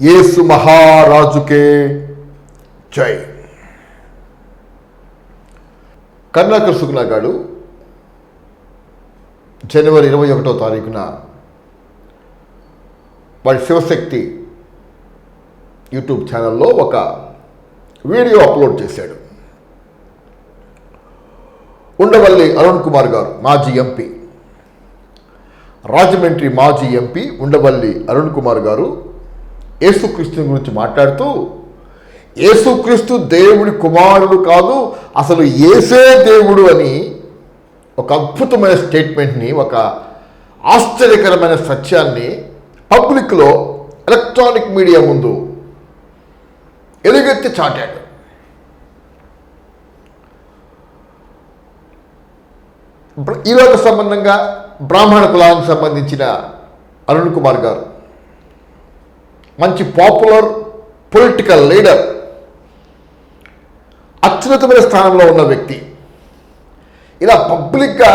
యేసు మహారాజుకే జై. కర్ణాకర్ సుగుణ గారు జనవరి ఇరవై ఒకటో తారీఖున వాడి శివశక్తి యూట్యూబ్ ఛానల్లో ఒక వీడియో అప్లోడ్ చేశాడు. ఉండవల్లి అరుణ్ కుమార్ గారు మాజీ ఎంపీ. రాజమండ్రి మాజీ ఎంపీ ఉండవల్లి అరుణ్ కుమార్ గారు ఏసుక్రీస్తుని గురించి మాట్లాడుతూ యేసుక్రీస్తు దేవుడి కుమారుడు కాదు అసలు ఏసే దేవుడు అని ఒక అద్భుతమైన స్టేట్మెంట్ని ఒక ఆశ్చర్యకరమైన సత్యాన్ని పబ్లిక్లో ఎలక్ట్రానిక్ మీడియా ముందు ఎలుగెత్తి చాటాడు. బ్ర- ఈరోజు సంబంధంగా బ్రాహ్మణ కులానికి సంబంధించిన అరుణ్ కుమార్ గారు మంచి పాపులర్ పొలిటికల్ లీడర్ అత్యున్నతమైన స్థానంలో ఉన్న వ్యక్తి. ఇలా పబ్లిక్గా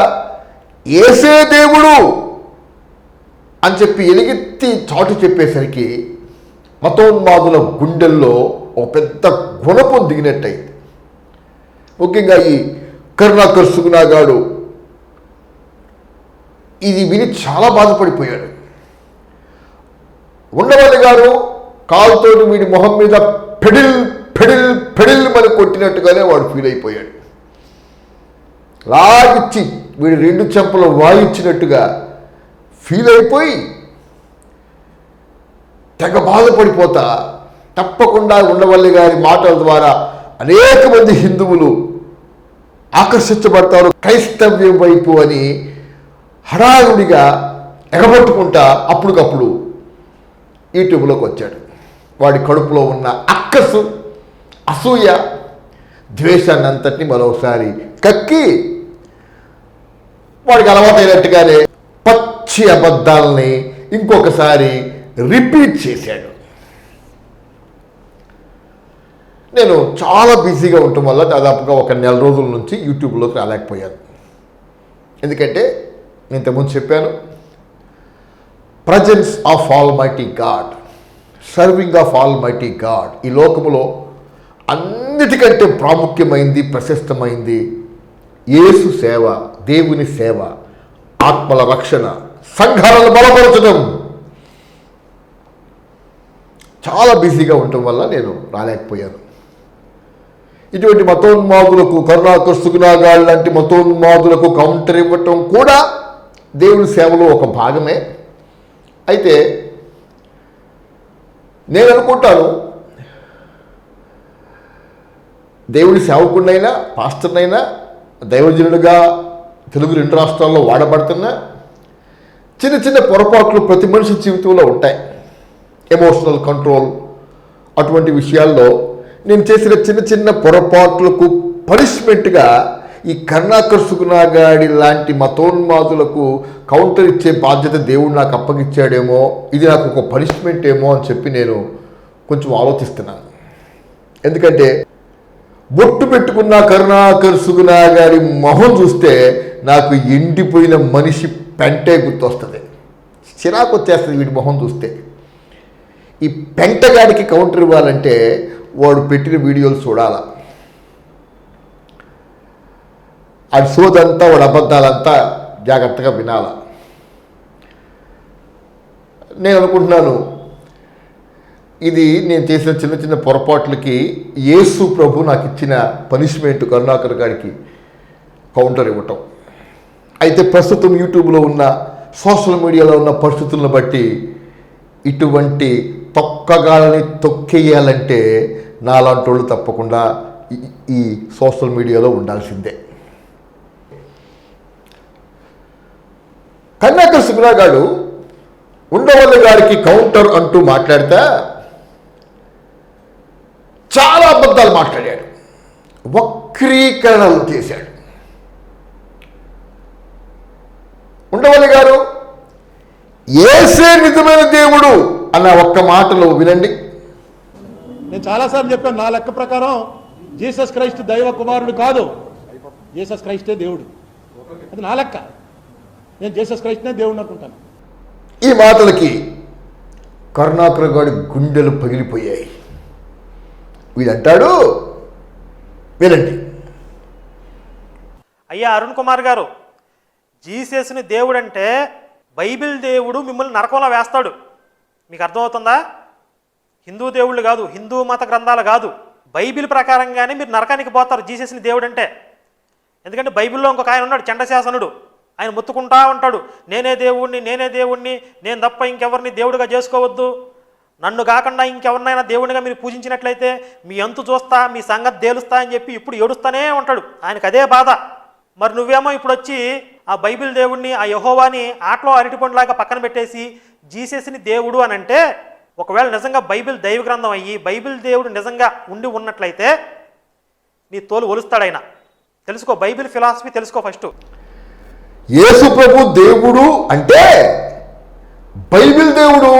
ఏసే దేవుడు అని చెప్పి ఎలుగెత్తి చాటు చెప్పేసరికి మతోన్మాదుల గుండెల్లో ఒక పెద్ద గుణపం దిగినట్టయింది. ముఖ్యంగా ఈ కరుణాకర్ సుగుణాగాడు ఇది విని చాలా బాధపడిపోయాడు. ఉండవల్లి గారు కాలుతో వీడి మొహం మీద పెడిల్ పెడిల్ పెడిల్ మరి కొట్టినట్టుగానే వాడు ఫీల్ అయిపోయాడు. లాగిచ్చి వీడి రెండు చెంపలు వాయించినట్టుగా ఫీల్ అయిపోయి తెగ బాధపడిపోతా తప్పకుండా ఉండవల్లి గారి మాటల ద్వారా అనేక మంది హిందువులు ఆకర్షించబడతారు క్రైస్తవ్యం వైపు అని హడాగుడిగా ఎగబట్టుకుంటా అప్పటికప్పుడు యూట్యూబ్లోకి వచ్చాడు. వాడి కడుపులో ఉన్న అక్కసు అసూయ ద్వేషాన్ని అంతటిని మరోసారి కక్కి వాడికి అలవాటైనట్టుగానే పచ్చి అబద్ధాలని ఇంకొకసారి రిపీట్ చేశాడు. నేను చాలా బిజీగా ఉండటం వల్ల దాదాపుగా ఒక నెల రోజుల నుంచి యూట్యూబ్లోకి రాలేకపోయాను. ఎందుకంటే నేను ఇంతకుముందు చెప్పాను presence of almighty God serving of almighty God ఈ లోకములో అన్నిటికంటే ప్రాముఖ్యమైంది ప్రశస్తమైంది యేసు సేవ దేవుని సేవ ఆత్మల రక్షణ సంఘాలను బలపరచడం. చాలా బిజీగా ఉండటం వల్ల నేను రాలేకపోయాను. ఇటువంటి మతోన్మాదులకు కరుణాకర్ సుగుణాగాళ్ళు లాంటి మతోన్మాదులకు కౌంటర్ ఇవ్వటం కూడా దేవుని సేవలో ఒక భాగమే. అయితే నేను అనుకుంటాను దేవుడి సేవకుడినైనా పాస్టర్నైనా దైవజనుడిగా తెలుగు రెండు రాష్ట్రాల్లో వాడబడుతున్న చిన్న చిన్న పొరపాట్లు ప్రతి మనిషి జీవితంలో ఉంటాయి. ఎమోషనల్ కంట్రోల్ అటువంటి విషయాల్లో నేను చేసిన చిన్న చిన్న పొరపాట్లకు పనిష్మెంట్గా ఈ కర్ణాకర్ సుగుణాగాడి లాంటి మతోన్మాదులకు కౌంటర్ ఇచ్చే బాధ్యత దేవుడు నాకు అప్పగిచ్చాడేమో ఇది నాకు ఒక పనిష్మెంట్ ఏమో అని చెప్పి నేను కొంచెం ఆలోచిస్తున్నాను. ఎందుకంటే బొట్టు పెట్టుకున్న కరుణాకర్ మొహం చూస్తే నాకు ఎండిపోయిన మనిషి పెంటే గుర్తొస్తుంది. చిరాకు వచ్చేస్తుంది వీడి మొహం చూస్తే. ఈ పెంటగాడికి కౌంటర్ ఇవ్వాలంటే వాడు పెట్టిన వీడియోలు చూడాలా? అది సోదంతా వాడు అబద్ధాలంతా జాగ్రత్తగా వినాల. నేను అనుకుంటున్నాను ఇది నేను చేసిన చిన్న చిన్న పొరపాట్లకి యేసు ప్రభు నాకు ఇచ్చిన పనిష్మెంట్ కరుణాకర్ గారికి కౌంటర్ ఇవ్వటం. అయితే ప్రస్తుతం యూట్యూబ్లో ఉన్న సోషల్ మీడియాలో ఉన్న పరిస్థితులను బట్టి ఇటువంటి తొక్కగాలని తొక్కేయాలంటే నాలాంటి వాళ్ళు తప్పకుండా ఈ- ఈ సోషల్ మీడియాలో ఉండాల్సిందే. కర్ణాకర్ గారు ఉండవల్లి గారికి కౌంటర్ అంటూ మాట్లాడితే చాలా అబద్ధాలు మాట్లాడాడు. వక్రీకరణలు చేశాడు. ఉండవల్లి గారు ఏసే నిజమైన దేవుడు అన్న ఒక్క మాటలు వినండి. నేను చాలాసార్లు చెప్పాను నా లెక్క ప్రకారం జీసస్ క్రైస్ట్ దైవ కుమారుడు కాదు. జీసస్ క్రైస్టే దేవుడు. అది నా లెక్క. నేను జీసస్ క్రైస్ట్నే దేవుడు అనుకుంటాను. ఈ మాటలకి కరుణాకర్ గారి గుండెలు పగిలిపోయాయి. వీడంటాడు వినండి అయ్యా అరుణ్ కుమార్ గారు జీసస్ని దేవుడు అంటే బైబిల్ దేవుడు మిమ్మల్ని నరకంలో వేస్తాడు. మీకు అర్థమవుతుందా? హిందూ దేవుళ్ళు కాదు హిందూ మత గ్రంథాలు కాదు. బైబిల్ ప్రకారంగానే మీరు నరకానికి పోతారు జీసస్ని దేవుడు అంటే ఎందుకంటే బైబిల్లో ఇంకొక ఆయన ఉన్నాడు చండశాసనుడు ఆయన మొత్తుకుంటా ఉంటాడు. నేనే దేవుణ్ణి నేనే దేవుణ్ణి నేను తప్ప ఇంకెవరిని దేవుడిగా చేసుకోవద్దు. నన్ను కాకుండా ఇంకెవరినైనా దేవునిగా మీరు పూజించినట్లయితే మీ అంతు చూస్తా మీ సంగతి తేలుస్తా అని చెప్పి ఇప్పుడు ఏడుస్తానే ఉంటాడు. ఆయనకు అదే బాధ. మరి నువ్వేమో ఇప్పుడు వచ్చి ఆ బైబిల్ దేవుణ్ణి ఆ యహోవాని ఆటలో అరటిపండులాగా పక్కన పెట్టేసి జీసస్ని దేవుడు అని అంటే ఒకవేళ నిజంగా బైబిల్ దైవ గ్రంథం అయ్యి బైబిల్ దేవుడు నిజంగా ఉండి ఉన్నట్లయితే నీ తోలు ఒలుస్తాడైనా తెలుసుకో బైబిల్ ఫిలాసఫీ తెలుసుకో ఫస్ట్. యేసు ప్రభు దేవుడు అంటే బైబిల్ దేవుడు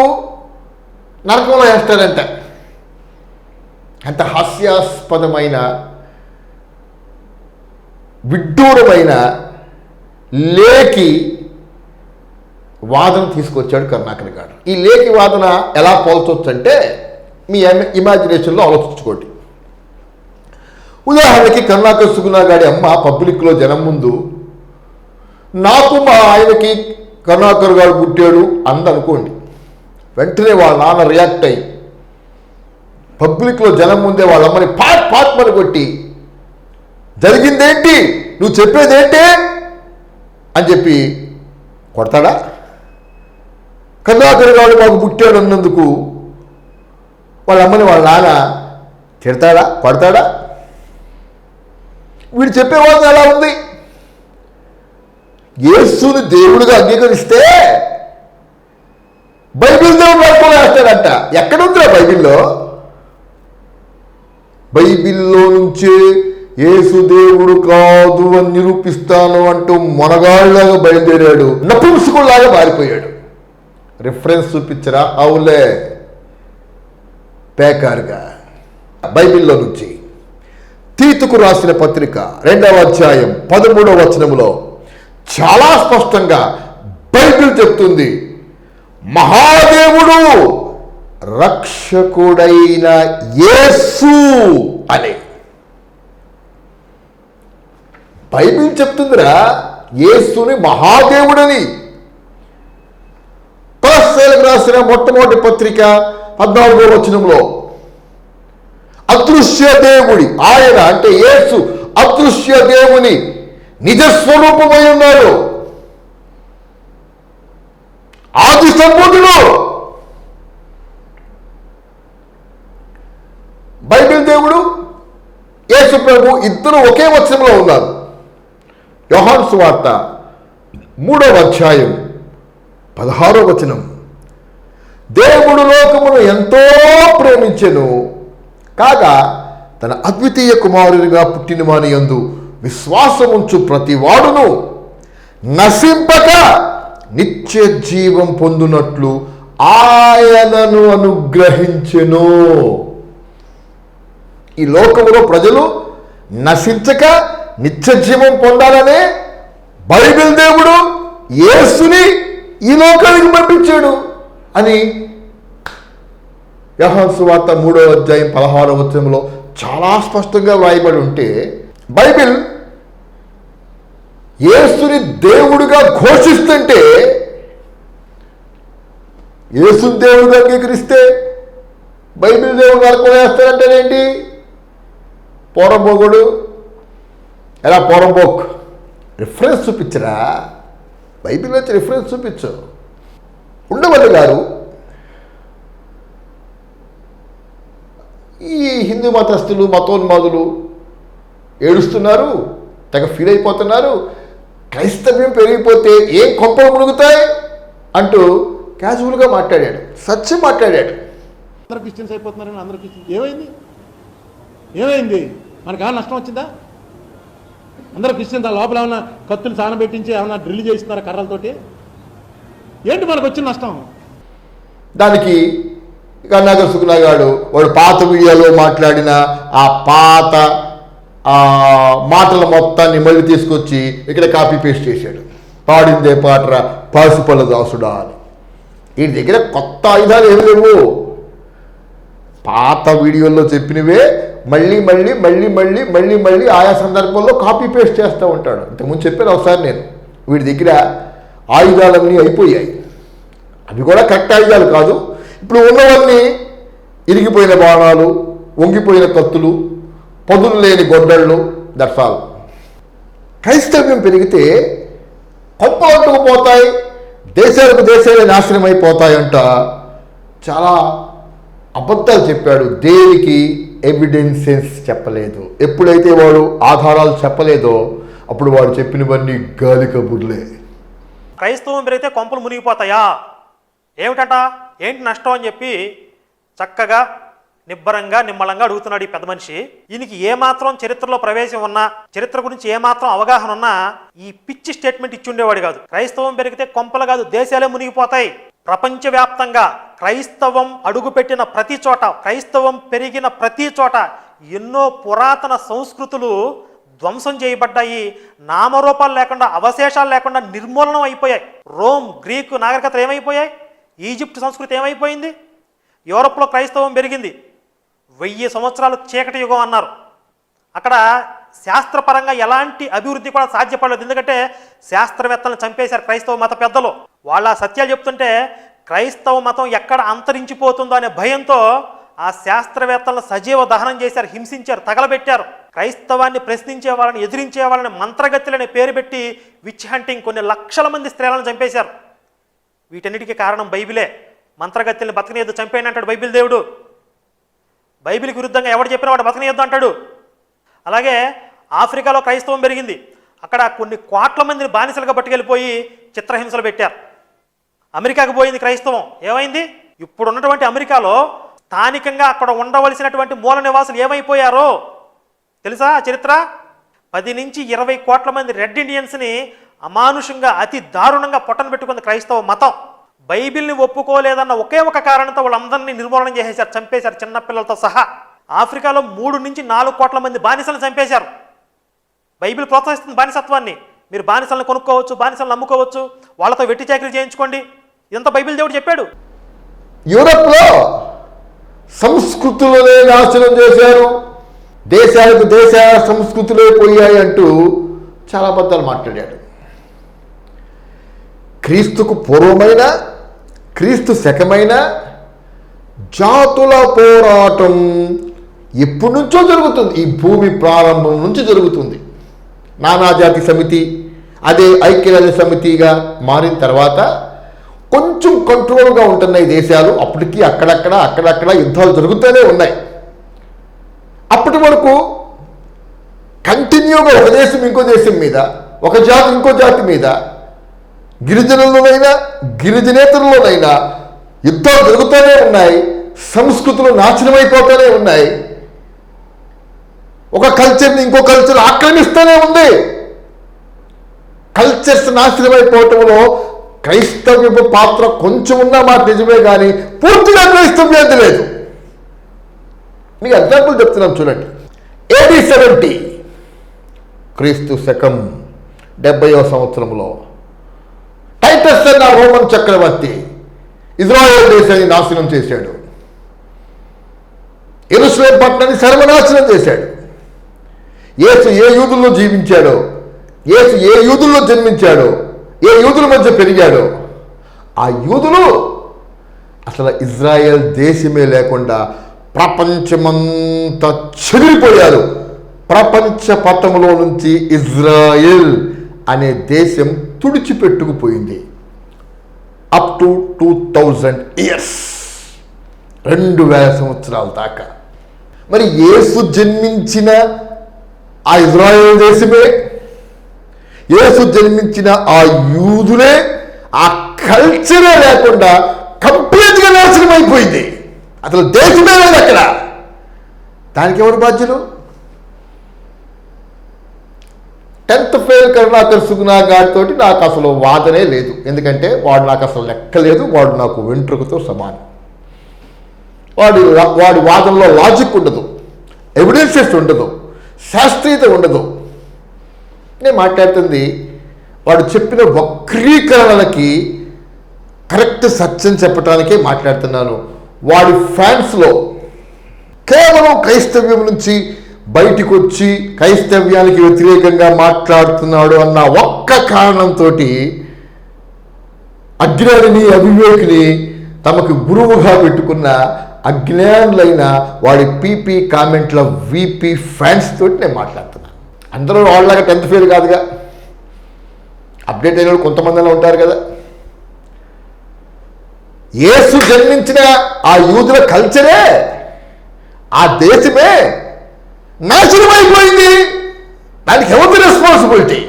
నరకంలో వేస్తాడంట. అంత హాస్యాస్పదమైన విడ్డూరమైన లేకి వాదన తీసుకొచ్చాడు కర్ణాకర్ గారు. ఈ లేకి వాదన ఎలా పోల్చొచ్చంటే మీ ఇమాజినేషన్లో ఆలోచించుకోండి. ఉదాహరణకి కర్ణాకర్ సుగుణా గారి అమ్మ పబ్లిక్లో జనం ముందు నాకు మా ఆయనకి కరుణాకర్ గారు పుట్టాడు అందనుకోండి వెంటనే వాళ్ళ నాన్న రియాక్ట్ అయ్యి పబ్లిక్లో జనం ముందే వాళ్ళ అమ్మని పాట్ పాట్ కొట్టి జరిగిందేంటి? నువ్వు చెప్పేదేంటి? అని చెప్పి కొడతాడా? కరుణాకర్ గారు మాకు పుట్టాడు అన్నందుకు వాళ్ళ అమ్మని వాళ్ళ నాన్న తిడతాడా? కొడతాడా? వీడు చెప్పేవాళ్ళు ఎలా ఉంది? యేసుని దేవుడిగా అంగీకరిస్తే బైబిల్ దేవుడు నరకంలో వేస్తాడంట ఎక్కడుందిరా బైబిల్లో? బైబిల్లో నుంచే యేసు దేవుడు కాదు అని నిరూపిస్తాను అంటూ మొనగాళ్ళలాగా బయలుదేరాడు. నపుంసుకుల్లాగా మారిపోయాడు. రిఫరెన్స్ చూపించరా? అవులే. పేకారుగా. బైబిల్లో నుంచి తీతుకు రాసిన పత్రిక రెండవ అధ్యాయం పదమూడవ వచనములో చాలా స్పష్టంగా బైబిల్ చెప్తుంది. మహాదేవుడు రక్షకుడైన యేసు అని. బైబిల్ చెప్తుందిరా యేసుని మహాదేవుడని. కొలస్సీలకు రాసిన మొట్టమొదటి పత్రిక పద్నాలుగో వచనంలో అదృశ్య దేవుడి ఆయన అంటే యేసు అదృశ్య దేవుని. నిజస్వరూపమై ఉన్నారు. ఆది సంబుధుడు బైబిల్ దేవుడు యేసు ప్రభు ఇద్దరు ఒకే వచనంలో ఉన్నారు. యోహాన్ సువార్త మూడవ అధ్యాయం పదహారో వచనం. దేవుడు లోకమును ఎంతో ప్రేమించెను కాగా తన అద్వితీయ కుమారునిగా పుట్టిన వాని యందు విశ్వాసముంచు ప్రతివాడును నశింపక నిత్య జీవం పొందునట్లు ఆయనను అనుగ్రహించెను. ఈ లోకములో ప్రజలు నశించక నిత్య జీవం పొందాలనే బైబిల్ దేవుడు యేసుని ఈ లోకానికి పంపించాడు అని యహాన్సు వార్త మూడో అధ్యాయం పదహారో వచనంలో చాలా స్పష్టంగా వ్రాయబడి ఉంటే బైబిల్ యేసుని దేవుడిగా ఘోషిస్తుంటే యేసుని దేవుడుగా అంగీకరిస్తే బైబిల్ దేవుడు నరకం వేస్తారంటేనేంటి పోరంబోగుడు ఎలా పోరంబోక్? రిఫరెన్స్ చూపించరా? బైబిల్ వచ్చి రిఫరెన్స్ చూపించు. ఉండవల్లి గారు ఈ హిందూ మతస్థులు మతోన్మాదులు ఏడుస్తున్నారు తెగ ఫీల్ అయిపోతున్నారు క్రైస్తవ్యం పెరిగిపోతే ఏం కొంపలు మునుగుతాయి అంటూ క్యాజువల్గా మాట్లాడాడు సత్యం మాట్లాడాడు. అందరూ క్రిస్టియన్స్ అయిపోతున్నారని అందరూ క్రిస్టియన్స్ ఏమైంది? ఏమైంది? మనకు ఏమైనా నష్టం వచ్చిందా? అందరూ క్రిస్టియన్స్ ఆ లోపల ఏమైనా కత్తులు సాన పెట్టించి ఏమైనా డ్రిల్ చేస్తున్నారా కర్రలతోటి? ఏంటి మనకు వచ్చిన నష్టం? దానికి కర్ణాకర్ సుకునాగాడు వాడు పాత వీడియోలో మాట్లాడిన ఆ పాత మాటల మొత్తాన్ని మళ్ళీ తీసుకొచ్చి ఇక్కడ కాపీ పేస్ట్ చేశాడు. పాడిందే పాటర పాసుపల్ల దాసుడా అని. వీడి దగ్గర కొత్త ఆయుధాలు ఏమి లేవు. పాత వీడియోల్లో చెప్పినవే మళ్ళీ మళ్ళీ మళ్ళీ మళ్ళీ మళ్ళీ మళ్ళీ ఆయా సందర్భంలో కాపీ పేస్ట్ చేస్తూ ఉంటాడు. ఇంతకుముందు చెప్పాను ఒకసారి నేను. వీడి దగ్గర ఆయుధాలన్నీ అయిపోయాయి. అవి కూడా కరెక్ట్ ఆయుధాలు కాదు. ఇప్పుడు ఉన్నవన్నీ ఇరిగిపోయిన బాణాలు వంగిపోయిన కత్తులు పొదులు లేని గొడ్డళ్ళు దట్స్ ఆల్ క్రైస్తవ్యం పెరిగితే కొంపలు పోతాయి దేశాలకు దేశాలే నాశనం అయిపోతాయంట చాలా అబద్ధాలు చెప్పాడు. దేనికి ఎవిడెన్సెస్ చెప్పలేదు. ఎప్పుడైతే వాడు ఆధారాలు చెప్పలేదో అప్పుడు వాడు చెప్పినవన్నీ గాలి కబుర్లే. క్రైస్తవం పెరిగితే కొంపలు మునిగిపోతాయా? ఏమిటట? ఏంటి నష్టం అని చెప్పి చక్కగా నిబ్బరంగా నిమ్మలంగా అడుగుతున్నాడు ఈ పెద్ద మనిషి. ఈయనకి ఏమాత్రం చరిత్రలో ప్రవేశం ఉన్నా చరిత్ర గురించి ఏమాత్రం అవగాహన ఉన్నా ఈ పిచ్చి స్టేట్మెంట్ ఇచ్చి ఉండేవాడు కాదు. క్రైస్తవం పెరిగితే కొంపలు కాదు దేశాలే మునిగిపోతాయి. ప్రపంచవ్యాప్తంగా క్రైస్తవం అడుగుపెట్టిన ప్రతి చోట క్రైస్తవం పెరిగిన ప్రతి చోట ఎన్నో పురాతన సంస్కృతులు ధ్వంసం చేయబడ్డాయి. నామరూపాలు లేకుండా అవశేషాలు లేకుండా నిర్మూలనం అయిపోయాయి. రోమ్ గ్రీకు నాగరికతలు ఏమైపోయాయి? ఈజిప్ట్ సంస్కృతి ఏమైపోయింది? యూరప్లో క్రైస్తవం పెరిగింది. వెయ్యి సంవత్సరాలు చీకటి యుగం అన్నారు. అక్కడ శాస్త్రపరంగా ఎలాంటి అభివృద్ధి కూడా సాధ్యపడలేదు. ఎందుకంటే శాస్త్రవేత్తలను చంపేశారు క్రైస్తవ మత పెద్దలు. వాళ్ళ సత్యాలు చెప్తుంటే క్రైస్తవ మతం ఎక్కడ అంతరించిపోతుందో అనే భయంతో ఆ శాస్త్రవేత్తలను సజీవ దహనం చేశారు హింసించారు తగలబెట్టారు. క్రైస్తవాన్ని ప్రశ్నించే వాళ్ళని ఎదిరించే వాళ్ళని మంత్రగతులనే పేరు పెట్టి విచ్ హంటింగ్ కొన్ని లక్షల మంది స్త్రీలను చంపేశారు. వీటన్నిటికీ కారణం బైబిలే. మంత్రగత్తెల్ని బతకనేది చంపేయండి అంటాడు బైబిల్ దేవుడు. బైబిల్కి విరుద్ధంగా ఎవడు చెప్పినా వాడు బతకనియద్దు అంటాడు. అలాగే ఆఫ్రికాలో క్రైస్తవం పెరిగింది. అక్కడ కొన్ని కోట్ల మందిని బానిసలుగా పట్టుకెళ్ళిపోయి చిత్రహింసలు పెట్టారు. అమెరికాకు పోయింది క్రైస్తవం. ఏమైంది? ఇప్పుడు ఉన్నటువంటి అమెరికాలో స్థానికంగా అక్కడ ఉండవలసినటువంటి మూల నివాసులు ఏమైపోయారో తెలుసా చరిత్ర? పది నుంచి ఇరవై కోట్ల మంది రెడ్ ఇండియన్స్ని అమానుషంగా అతి దారుణంగా పొట్టను పెట్టుకుంది క్రైస్తవ మతం. బైబిల్ని ఒప్పుకోలేదన్న ఒకే ఒక కారణంతో వాళ్ళందరినీ నిర్మూలన చేసేశారు చంపేశారు చిన్నపిల్లలతో సహా. ఆఫ్రికాలో మూడు నుంచి నాలుగు కోట్ల మంది బానిసలను చంపేశారు. బైబిల్ ప్రోత్సహిస్తుంది బానిసత్వాన్ని. మీరు బానిసలను కొనుక్కోవచ్చు బానిసలను అమ్ముకోవచ్చు వాళ్ళతో వెట్టి చాకరీ చేయించుకోండి. ఇదంతా బైబిల్ దేవుడు చెప్పాడు. యూరప్లో సంస్కృతులనే నాశనం చేశారు. దేశాలకు దేశ సంస్కృతులే పోయాయి అంటూ చాలా అబద్ధాలు మాట్లాడాడు క్రీస్తుకు పూర్వమైన క్రీస్తు శకమైన జాతుల పోరాటం ఎప్పటి నుంచో జరుగుతుంది. ఈ భూమి ప్రారంభం నుంచి జరుగుతుంది. నానాజాతి సమితి అదే ఐక్యరాజ్య సమితిగా మారిన తర్వాత కొంచెం కంట్రోల్గా ఉంటున్నాయి దేశాలు అప్పటికీ అక్కడక్కడ అక్కడక్కడ యుద్ధాలు జరుగుతూనే ఉన్నాయి. అప్పటి వరకు కంటిన్యూగా ఒక దేశం ఇంకో దేశం మీద ఒక జాతి ఇంకో జాతి మీద గిరిజనులలోనైనా గిరిజనేతరులోనైనా యుద్ధాలు జరుగుతూనే ఉన్నాయి సంస్కృతులు నాశనమైపోతూనే ఉన్నాయి. ఒక కల్చర్ని ఇంకో కల్చర్ ఆక్రమిస్తూనే ఉంది. కల్చర్స్ నాశనమైపోవటంలో క్రైస్తవ్యపు పాత్ర కొంచెం ఉన్న మాట నిజమే కానీ పూర్తిగా క్రైస్తవ్యం లేదు. మీకు ఎగ్జాంపుల్ చెప్తున్నాం చూడండి. ఏడీ సెవెంటీ క్రీస్తు శకం డెబ్బయో సంవత్సరంలో టైటస్ అన్న రోమన్ చక్రవర్తి ఇజ్రాయెల్ దేశాన్ని నాశనం చేశాడు. ఎరుసలేం పట్టణాన్ని సర్వనాశనం చేశాడు. ఏసు ఏ యూదుల్లో జీవించాడో ఏసు ఏ యూదుల్లో జన్మించాడో ఏ యూదుల మధ్య పెరిగాడో ఆ యూదులు అసలు ఇజ్రాయెల్ దేశమే లేకుండా ప్రపంచమంతా చెదిరిపోయారు. ప్రపంచ పటములో నుంచి ఇజ్రాయెల్ అనే దేశం తుడిచిపెట్టుకుపోయింది. Up to two thousand years రెండు వేల సంవత్సరాల దాకా. మరి యేసు జన్మించిన ఆ ఇజ్రాయెల్ దేశమే? యేసు జన్మించిన ఆ యూదులే? ఆ కల్చరే లేకుండా కంప్లీట్గా నాశనం అయిపోయింది అసలు దేశమే లేదు అక్కడ. దానికి ఎవరు బాధ్యులు? టెన్త్ ఫెయిల్ కరుణాకర్ సుగుణా గారితో నాకు అసలు వాదనే లేదు. ఎందుకంటే వాడు నాకు అసలు లెక్కలేదు వాడు నాకు వెంట్రుకతో సమానం. వాడి వాడి వాదనలో లాజిక్ ఉండదు ఎవిడెన్సెస్ ఉండదు శాస్త్రీయత ఉండదు. నేను మాట్లాడుతుంది వాడు చెప్పిన వక్రీకరణలకి కరెక్ట్ సత్యం చెప్పడానికే మాట్లాడుతున్నాను. వాడి ఫ్యాన్స్లో కేవలం క్రైస్తవ్యం నుంచి బయటికి వచ్చి క్రైస్తవ్యానికి వ్యతిరేకంగా మాట్లాడుతున్నాడు అన్న ఒక్క కారణంతో అజ్ఞానిని అవివేకిని తమకు గురువుగా పెట్టుకున్న అజ్ఞానులైన వాడి పీపీ కామెంట్ల వీపీ ఫ్యాన్స్ తోటి నేను మాట్లాడుతున్నాను అందరూ వాళ్ళలాగా టెన్త్ ఫెయిల్ కాదుగా. అప్డేట్ అయిన వాళ్ళు కొంతమందిలో ఉంటారు కదా. ఏసు జన్మించిన ఆ యూదుల కల్చరే ఆ దేశమే. నాశనమైపోయింది దానికి ఎవరి రెస్పాన్సిబిలిటీ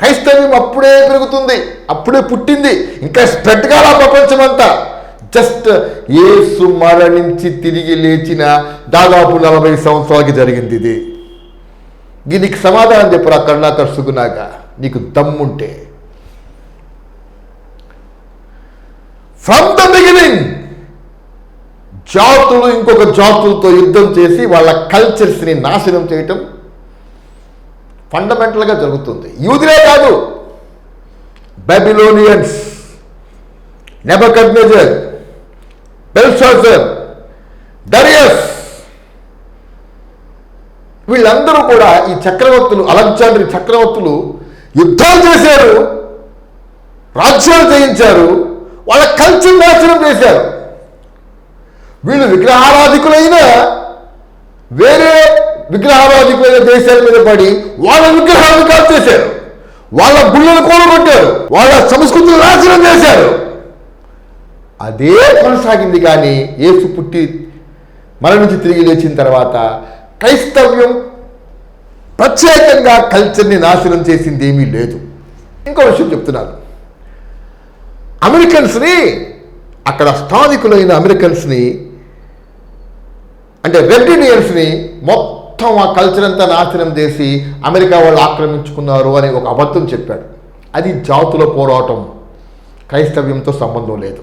క్రైస్తవ్యం అప్పుడే పెరుగుతుంది అప్పుడే పుట్టింది. ఇంకా స్ప్రెడ్ కాల ప్రపంచమంతా జస్ట్ ఏసు మరణించి తిరిగి లేచిన దాదాపు నలభై సంవత్సరాలకి జరిగింది ఇది. దీనికి సమాధానం చెప్పురా కరుణాకర్ సుగునాక నీకు దమ్ముంటే. ఫ్రమ్ ద బిగినింగ్ జాతులు ఇంకొక జాతులతో యుద్ధం చేసి వాళ్ళ కల్చర్స్ని నాశనం చేయటం ఫండమెంటల్గా జరుగుతుంది. యూదులే కాదు బెబిలోనియన్స్ నెబకడ్నెజర్ బెల్షాజర్ డరియస్ వీళ్ళందరూ కూడా ఈ చక్రవర్తులు అలెగ్జాండర్ చక్రవర్తులు యుద్ధాలు చేశారు రాజ్యాలు జయించారు వాళ్ళ కల్చర్ నాశనం చేశారు. వీళ్ళు విగ్రహారాధికులైన వేరే విగ్రహారాధికులైన దేశాల మీద పడి వాళ్ళ విగ్రహాలను కాల్ చేశారు. వాళ్ళ గుళ్ళను కూలగొట్టారు వాళ్ళ సంస్కృతిని నాశనం చేశారు. అదే కొనసాగింది కానీ ఏసు పుట్టి మరణించి తిరిగి లేచిన తర్వాత క్రైస్తవ్యం ప్రత్యేకంగా కల్చర్ని నాశనం చేసింది ఏమీ లేదు. ఇంకో విషయం చెప్తున్నాను. అమెరికన్స్ని అక్కడ స్థానికులైన అమెరికన్స్ని అంటే రెడ్ ఇండియన్స్ని మొత్తం ఆ కల్చర్ అంతా నాశనం చేసి అమెరికా వాళ్ళు ఆక్రమించుకున్నారు అని ఒక అబద్ధం చెప్పాడు. అది జాతుల పోరాటం. క్రైస్తవ్యంతో సంబంధం లేదు.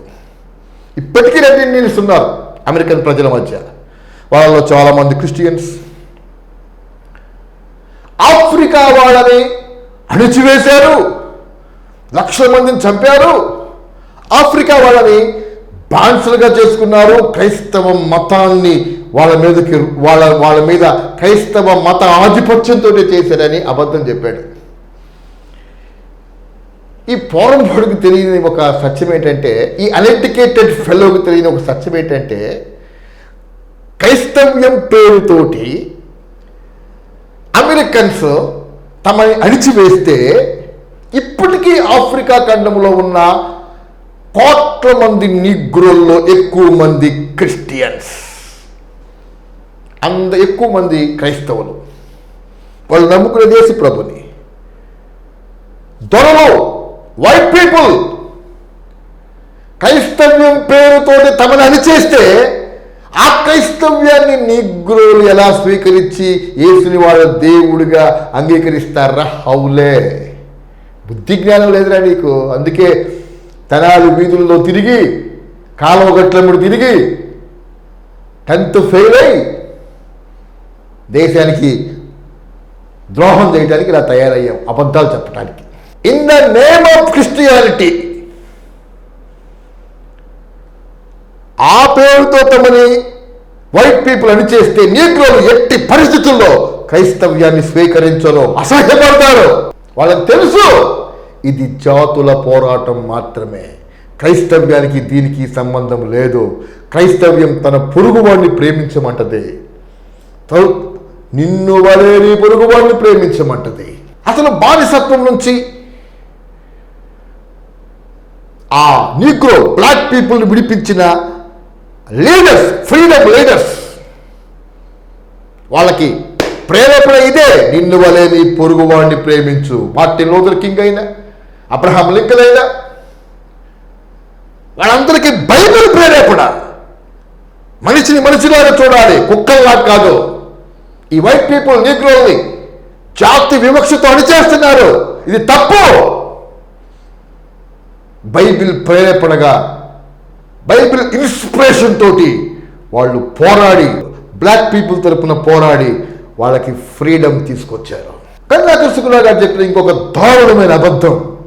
ఇప్పటికీ రెడ్ ఇండియన్స్ ఉన్నారు అమెరికన్ ప్రజల మధ్య. వాళ్ళలో చాలామంది క్రిస్టియన్స్. ఆఫ్రికా వాళ్ళని అణిచివేశారు. లక్షల మందిని చంపారు. ఆఫ్రికా వాళ్ళని బాన్సులుగా చేసుకున్నారు. క్రైస్తవ మతాన్ని వాళ్ళ మీదకి వాళ్ళ వాళ్ళ మీద క్రైస్తవ మత ఆధిపత్యంతో చేశారని అబద్ధం చెప్పాడు. ఈ పోరం పొడుగు తెలియని ఒక సత్యం ఏంటంటే ఈ అనెడ్యుకేటెడ్ ఫెలోకి తెలియని ఒక సత్యం ఏంటంటే క్రైస్తవ్యం పేరుతోటి అమెరికన్స్ తమని అణిచివేస్తే ఇప్పటికీ ఆఫ్రికా ఖండంలో ఉన్న కోట్ల మంది నిగ్రోల్లో ఎక్కువ మంది క్రిస్టియన్స్. అంత ఎక్కువ మంది క్రైస్తవులు. వాళ్ళు నమ్ముకునే దేశ ప్రభుని. దొరలు వైట్ పీపుల్ క్రైస్తవ్యం పేరుతోటి తమని అణిచేస్తే ఆ క్రైస్తవ్యాన్ని నిగ్రోలు ఎలా స్వీకరించి యేసుని వాళ్ళ దేవుడిగా అంగీకరిస్తారా? హౌలే. బుద్ధి జ్ఞానం లేదురా నీకు. అందుకే తనాలు వీధుల్లో తిరిగి కాలువ గట్ల తిరిగి టెన్త్ ఫెయిల్ అయి దేశానికి ద్రోహం చేయడానికి ఇలా తయారయ్యాం అబద్ధాలు చెప్పడానికి in the name of Christianity ఆ పేరుతో తమని వైట్ పీపుల్ అని చేస్తే నీగ్రోలు ఎట్టి పరిస్థితుల్లో క్రైస్తవ్యాన్ని స్వీకరించరు అసహ్యపడతారు. వాళ్ళకి తెలుసు ఇది జాతుల పోరాటం మాత్రమే. క్రైస్తవ్యానికి దీనికి సంబంధం లేదు. క్రైస్తవ్యం తన పొరుగువాడిని ప్రేమించమంటది. నిన్ను వలే నీ పొరుగువాడిని ప్రేమించమంటది. అసలు బానిసత్వం నుంచి ఆ నీగ్రో బ్లాక్ పీపుల్ని విడిపించిన లీడర్స్ ఫ్రీడమ్ లీడర్స్ వాళ్ళకి ప్రేరేపణ ఇదే. నిన్ను వలే నీ పొరుగువాడిని ప్రేమించు. మార్టిన్ లూథర్ కింగ్ అయినా అబ్రహాం లింకన్ అయినా వాళ్ళందరికీ బైబిల్ ప్రేరేపణ. మనిషిని మనిషిలాగా చూడాలి. కుక్కల్లా కాదు. ఈ వైట్ పీపుల్ నీగ్రోల్ని జాతి వివక్షతో అణిచేస్తున్నారు. ఇది తప్పు. బైబిల్ ప్రేరేపణగా బైబిల్ ఇన్స్పిరేషన్ తోటి వాళ్ళు పోరాడి బ్లాక్ పీపుల్ తరపున పోరాడి వాళ్ళకి ఫ్రీడమ్ తీసుకొచ్చారు. కన్నా కృష్ణకులా గారు చెప్పిన ఇంకొక దారుణమైన అబద్ధం.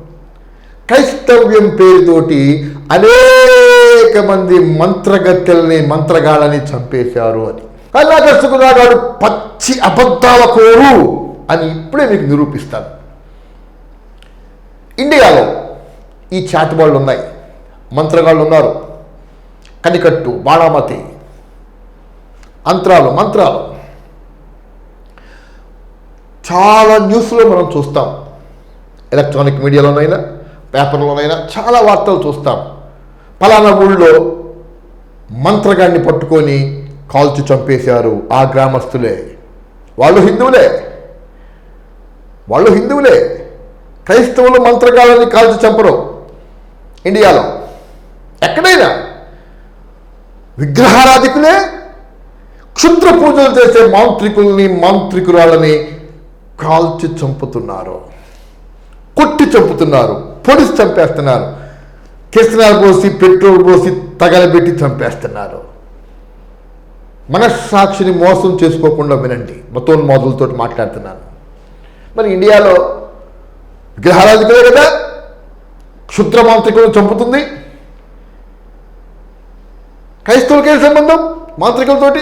క్రైస్తవ్యం పేరుతోటి అనేక మంది మంత్రగత్తెల్ని మంత్రగాళ్ళని చంపేశారు అని. కల్లాకర్షకురాగాడు పచ్చి అబద్ధాల కోరు అని ఇప్పుడే మీకు నిరూపిస్తాను. ఇండియాలో ఈ చాటుబాళ్ళు ఉన్నాయి. మంత్రగాళ్ళు ఉన్నారు. కనికట్టు బాణామతి అంత్రాలు మంత్రాలు. చాలా న్యూస్లో మనం చూస్తాం. ఎలక్ట్రానిక్ మీడియాలోనైనా పేపర్లోనైనా చాలా వార్తలు చూస్తాం. పలానా ఊళ్ళో మంత్రగాడిని పట్టుకొని కాల్చి చంపేశారు ఆ గ్రామస్తులే వాళ్ళు హిందువులే. వాళ్ళు హిందువులే. క్రైస్తవులు మంత్రకాలని కాల్చి చంపరు. ఇండియాలో. ఎక్కడైనా. విగ్రహారాధికులే. క్షుద్ర పూజలు చేసే మాంత్రికుల్ని మాంత్రికురాలని కాల్చి చంపుతున్నారు. కొట్టి చంపుతున్నారు. పొడిచి చంపేస్తున్నారు. కిసనాలు పోసి పెట్రోల్ పోసి తగలబెట్టి చంపేస్తున్నారు. మనస్సాక్షిని మోసం చేసుకోకుండా వినండి. మతోన్మాదులతో మాట్లాడుతున్నాను. మరి ఇండియాలో విగ్రహారాధికులే కదా? క్షుద్ర మాంత్రికులను చంపుతుంది. క్రైస్తవులకే సంబంధం? మాంత్రికులతోటి?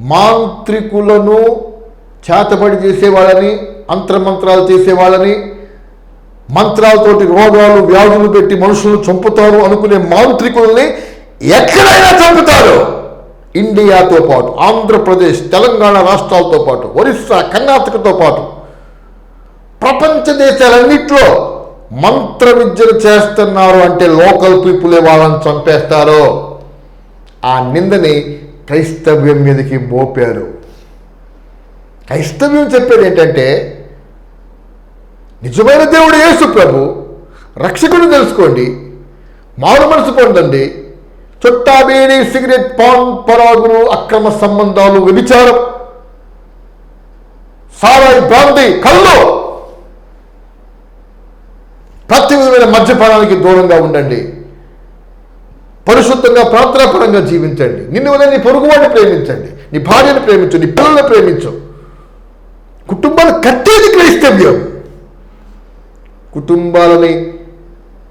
మాంత్రికులను చేతబడి చేసేవాళ్ళని అంతర్మంత్రాలు చేసేవాళ్ళని మంత్రాలతోటి రోగాలు వ్యాధులు పెట్టి మనుషులను చంపుతారు అనుకునే మాంత్రికుల్ని ఎక్కడైనా చంపుతారు. ఇండియాతో పాటు ఆంధ్రప్రదేశ్ తెలంగాణ రాష్ట్రాలతో పాటు ఒరిస్సా కర్ణాటకతో పాటు ప్రపంచ దేశాలన్నింటిలో మంత్ర విద్యలు చేస్తున్నారు అంటే లోకల్ పీపులే వాళ్ళని చంపేస్తారు. ఆ నిందని క్రైస్తవ్యం మీదకి మోపారు. క్రైస్తవ్యం చెప్పేది ఏంటంటే నిజమైన దేవుడు యేసు ప్రభు రక్షకుడు తెలుసుకోండి మారు మనసు పొందండి చుట్టా బీడీ సిగరెట్ పాన్ పరాగులు అక్రమ సంబంధాలు వ్యభిచారం. సారాయి బ్రాంతి కళ్ళు. ప్రతి విధమైన మద్యపానానికి దూరంగా ఉండండి. పరిశుద్ధంగా ప్రార్థనాపరంగా జీవించండి. నిన్ను వల్ల నీ పొరుగువాడిని ప్రేమించండి. నీ భార్యను ప్రేమించు నీ పిల్లల్ని ప్రేమించు. కుటుంబాలు కట్టేది క్రైస్తవ్యం. కుటుంబాలని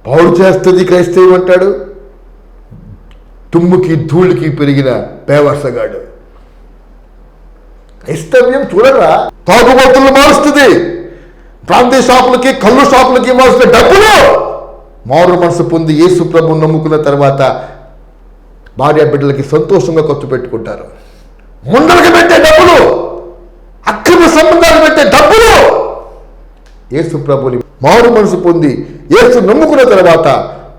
పాడు చేస్తుంది క్రైస్తవ్యం అంటాడు. తుమ్ముకి ధూళికి పెరిగిన పేవర్సగాడు. క్రైస్తవ్యం చూడరా? తాగుబోతులు మారుస్తుంది. ప్రాంతీయ షాపులకి కళ్ళు షాపులకి ఇవ్వాల్సిన డబ్బులు! మారు మనసు పొంది యేసు ప్రభు నమ్ముకున్న తర్వాత భార్య బిడ్డలకి సంతోషంగా ఖర్చు పెట్టుకుంటారు. ముందరికి పెట్టే డబ్బులు! అక్రమ సంబంధాలు పెట్టే డబ్బులు! యేసు ప్రభుని మారు మనసు పొంది యేసు నమ్ముకున్న తర్వాత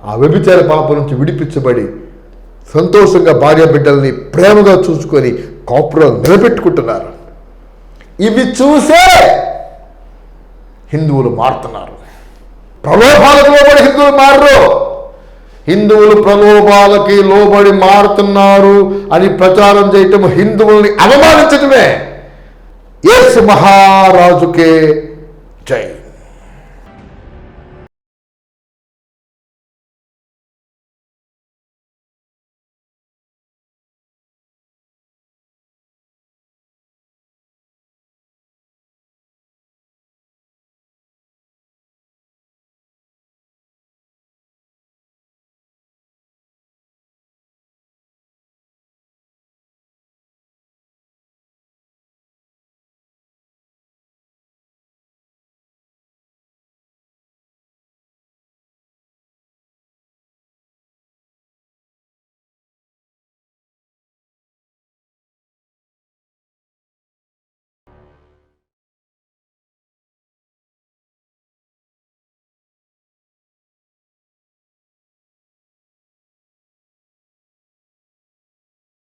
ఆ వ్యభిచార పాప నుంచి విడిపించబడి సంతోషంగా భార్య బిడ్డల్ని ప్రేమగా చూసుకొని కాపురం నిలబెట్టుకుంటున్నారు. ఇవి చూసే హిందువులు మారుతున్నారు. ప్రలోభాలకు లోబడి హిందువులు మారరు. హిందువులు ప్రలోభాలకి లోబడి మారుతున్నారు అని ప్రచారం చేయటం హిందువుల్ని అవమానించటమే. ఎస్ మహారాజుకే జై.